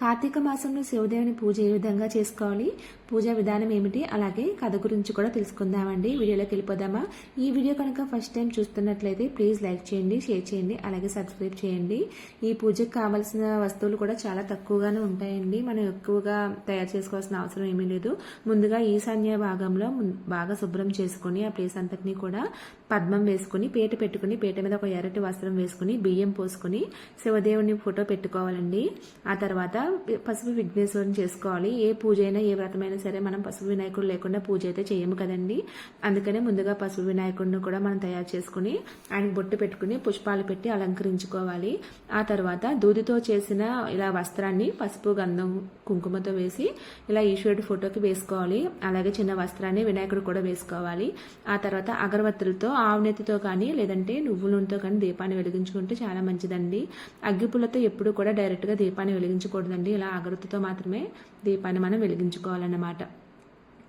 కార్తీక మాసంలో శివదేవుని పూజ ఏ విధంగా చేసుకోవాలి? పూజా విధానం ఏమిటి? అలాగే కథ గురించి కూడా తెలుసుకుందామండి. వీడియోలోకి వెళ్ళిపోదామా? ఈ వీడియో కనుక ఫస్ట్ టైం చూస్తున్నట్లయితే ప్లీజ్ లైక్ చేయండి షేర్ చేయండి అలాగే సబ్స్క్రైబ్ చేయండి. ఈ పూజకు కావాల్సిన వస్తువులు కూడా చాలా తక్కువగానే ఉంటాయండి. మనం ఎక్కువగా తయారు చేసుకోవాల్సిన అవసరం ఏమీ లేదు. ముందుగా ఈశాన్య భాగంలో బాగా శుభ్రం చేసుకుని ఆ ప్లేస్ అంతటినీ కూడా పద్మం వేసుకుని పీట పెట్టుకుని పీట మీద ఒక ఎర్రటి వస్త్రం వేసుకుని బియ్యం పోసుకుని శివదేవుని ఫోటో పెట్టుకోవాలండి. ఆ తర్వాత పసుపు విఘ్నేశ్వరం చేసుకోవాలి. ఏ పూజ అయినా ఏ వ్రతమైనా సరే మనం పసుపు వినాయకుడు లేకుండా పూజ అయితే చేయము కదండి. అందుకనే ముందుగా పసుపు వినాయకుడిని కూడా మనం తయారు చేసుకుని ఆయన బొట్టు పెట్టుకుని పుష్పాలు పెట్టి అలంకరించుకోవాలి. ఆ తర్వాత దూదితో చేసిన ఇలా వస్త్రాన్ని పసుపు గంధం కుంకుమతో వేసి ఇలా ఈశ్వరుడి ఫోటోకి వేసుకోవాలి. అలాగే చిన్న వస్త్రాన్ని వినాయకుడు కూడా వేసుకోవాలి. ఆ తర్వాత అగరబత్తులతో ఆవునెత్తితో కానీ లేదంటే నువ్వుల నూనెతో కానీ దీపాన్ని వెలిగించుకుంటే చాలా మంచిదండి. అగ్గిపుల్లతో ఎప్పుడు కూడా డైరెక్ట్గా దీపాన్ని వెలిగించకూడదు వెలిగించకూడదండి ఇలా అగరత్తుతో మాత్రమే దీపాన్ని మనం వెలిగించుకోవాలన్నమాట.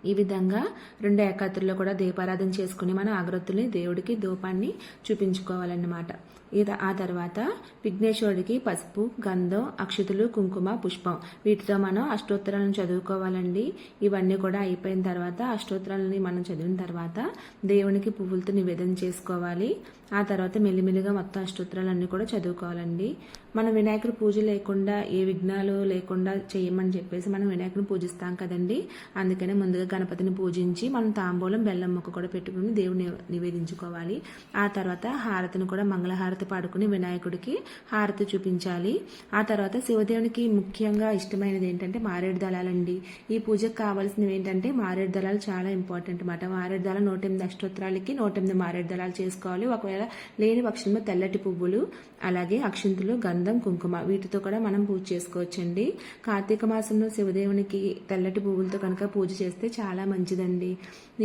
ఈ విధంగా రెండు ఏకాతుల్లో కూడా దీపారాధన చేసుకుని మనం ఆగ్రత్తుల్ని దేవుడికి ధూపాన్ని చూపించుకోవాలన్నమాట. ఇది ఆ తర్వాత విఘ్నేశ్వరుడికి పసుపు గంధం అక్షతులు కుంకుమ పుష్పం. వీటితో మనం అష్టోత్తరాలను చదువుకోవాలండి. ఇవన్నీ కూడా అయిపోయిన తర్వాత అష్టోత్తరాలని మనం చదివిన తర్వాత దేవునికి పువ్వులతో నివేదన చేసుకోవాలి. ఆ తర్వాత మెల్లిమెల్లిగా మొత్తం అష్టోత్తరాలన్నీ కూడా చదువుకోవాలండి. మనం వినాయకుడి పూజ లేకుండా ఏ విఘ్నాలు లేకుండా చేయమని చెప్పేసి మనం వినాయకుడిని పూజిస్తాం కదండి. అందుకనే ముందుగా గణపతిని పూజించి మనం తాంబూలం బెల్లం మొక్క కూడా పెట్టుకుని దేవుని నివేదించుకోవాలి. ఆ తర్వాత హారతిని కూడా మంగళహారతి పాడుకుని వినాయకుడికి హారతి చూపించాలి. ఆ తర్వాత శివదేవునికి ముఖ్యంగా ఇష్టమైనది ఏంటంటే మారేడు దళాలండి. ఈ పూజకు కావాల్సినవి ఏంటంటే మారేడు దళాలు చాలా ఇంపార్టెంట్ అన్నమాట. మారేడు దళాలు నూట ఎనిమిది అష్టోత్తరాలకి నూట ఎనిమిది మారేడు దళాలు చేసుకోవాలి. ఒకవేళ లేని పక్షంలో తెల్లటి పువ్వులు అలాగే అక్షింతులు గంధం కుంకుమ వీటితో కూడా మనం పూజ చేసుకోవచ్చండి. కార్తీక మాసంలో శివదేవునికి తెల్లటి పువ్వులతో కనుక పూజ చేస్తే చాలా చాలా మంచిదండి.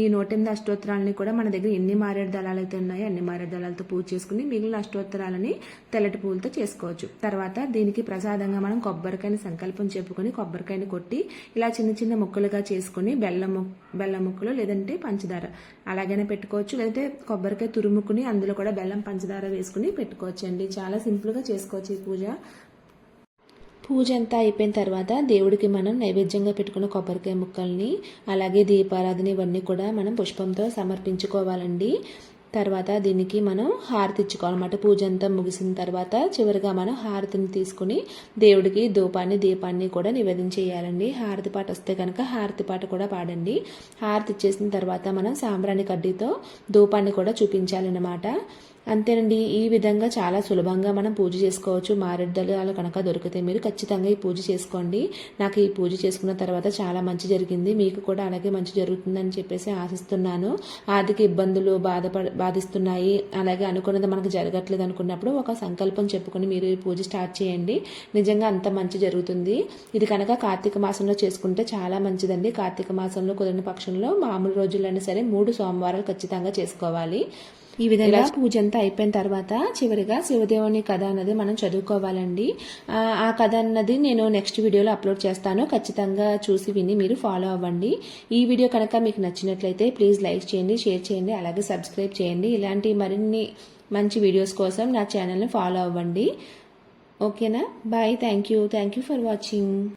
ఈ నూట ఎనిమిది అష్టోత్తరాలని కూడా మన దగ్గర ఎన్ని మారేడు దళాలు అయితే ఉన్నాయో అన్ని మారేడు దళాలతో పూజ చేసుకుని మిగిలిన అష్టోత్తరాలని తెల్లటి పూలతో చేసుకోవచ్చు. తర్వాత దీనికి ప్రసాదంగా మనం కొబ్బరికాయని సంకల్పం చెప్పుకొని కొబ్బరికాయని కొట్టి ఇలా చిన్న చిన్న ముక్కలుగా చేసుకుని బెల్లం బెల్లం ముక్కలు లేదంటే పంచదార అలాగైనా పెట్టుకోవచ్చు. లేదంటే కొబ్బరికాయ తురుముకుని అందులో కూడా బెల్లం పంచదార వేసుకుని పెట్టుకోవచ్చు అండి చాలా సింపుల్గా చేసుకోవచ్చు ఈ పూజ. పూజ అంతా అయిపోయిన తర్వాత దేవుడికి మనం నైవేద్యంగా పెట్టుకున్న కొబ్బరికాయ ముక్కల్ని అలాగే దీపారాధన ఇవన్నీ కూడా మనం పుష్పంతో సమర్పించుకోవాలండి. తర్వాత దీనికి మనం హారతి ఇచ్చుకోవాలన్నమాట. పూజ అంతా ముగిసిన తర్వాత చివరిగా మనం హారతిని తీసుకుని దేవుడికి ధూపాన్ని దీపాన్ని కూడా నివేదన చేయాలండి. హారతి పాట వస్తే కనుక హారతి పాట కూడా పాడండి. హారతి ఇచ్చేసిన తర్వాత మనం సాంబ్రాణి కడ్డీతో ధూపాన్ని కూడా చూపించాలన్నమాట. అంతేనండి ఈ విధంగా చాలా సులభంగా మనం పూజ చేసుకోవచ్చు. మారేడుదళాలు కనుక దొరికితే మీరు ఖచ్చితంగా ఈ పూజ చేసుకోండి. నాకు ఈ పూజ చేసుకున్న తర్వాత చాలా మంచి జరిగింది. మీకు కూడా అలాగే మంచి జరుగుతుందని చెప్పేసి ఆశిస్తున్నాను. ఆర్థిక ఇబ్బందులు బాధపడ బాధిస్తున్నాయి. అలాగే అనుకున్నది మనకు జరగట్లేదు అనుకున్నప్పుడు ఒక సంకల్పం చెప్పుకొని మీరు ఈ పూజ స్టార్ట్ చేయండి. నిజంగా అంత మంచి జరుగుతుంది. ఇది కనుక కార్తీక మాసంలో చేసుకుంటే చాలా మంచిదండి. కార్తీక మాసంలో కుదిరిన పక్షంలో మామూలు రోజులైనా సరే మూడు సోమవారాలు ఖచ్చితంగా చేసుకోవాలి. ఈ విధంగా పూజ అంతా అయిపోయిన తర్వాత చివరిగా శివదేవుని కథ అన్నది మనం చదువుకోవాలండి. ఆ, కథ అన్నది నేను నెక్స్ట్ వీడియోలో అప్లోడ్ చేస్తాను. ఖచ్చితంగా చూసి విని మీరు ఫాలో అవ్వండి. ఈ వీడియో కనుక మీకు నచ్చినట్లయితే ప్లీజ్ లైక్ చేయండి షేర్ చేయండి అలాగే సబ్స్క్రైబ్ చేయండి. ఇలాంటి మరిన్ని మంచి వీడియోస్ కోసం నా ఛానల్ని ఫాలో అవ్వండి. ఓకేనా? Bye. Thank you. Thank you for watching.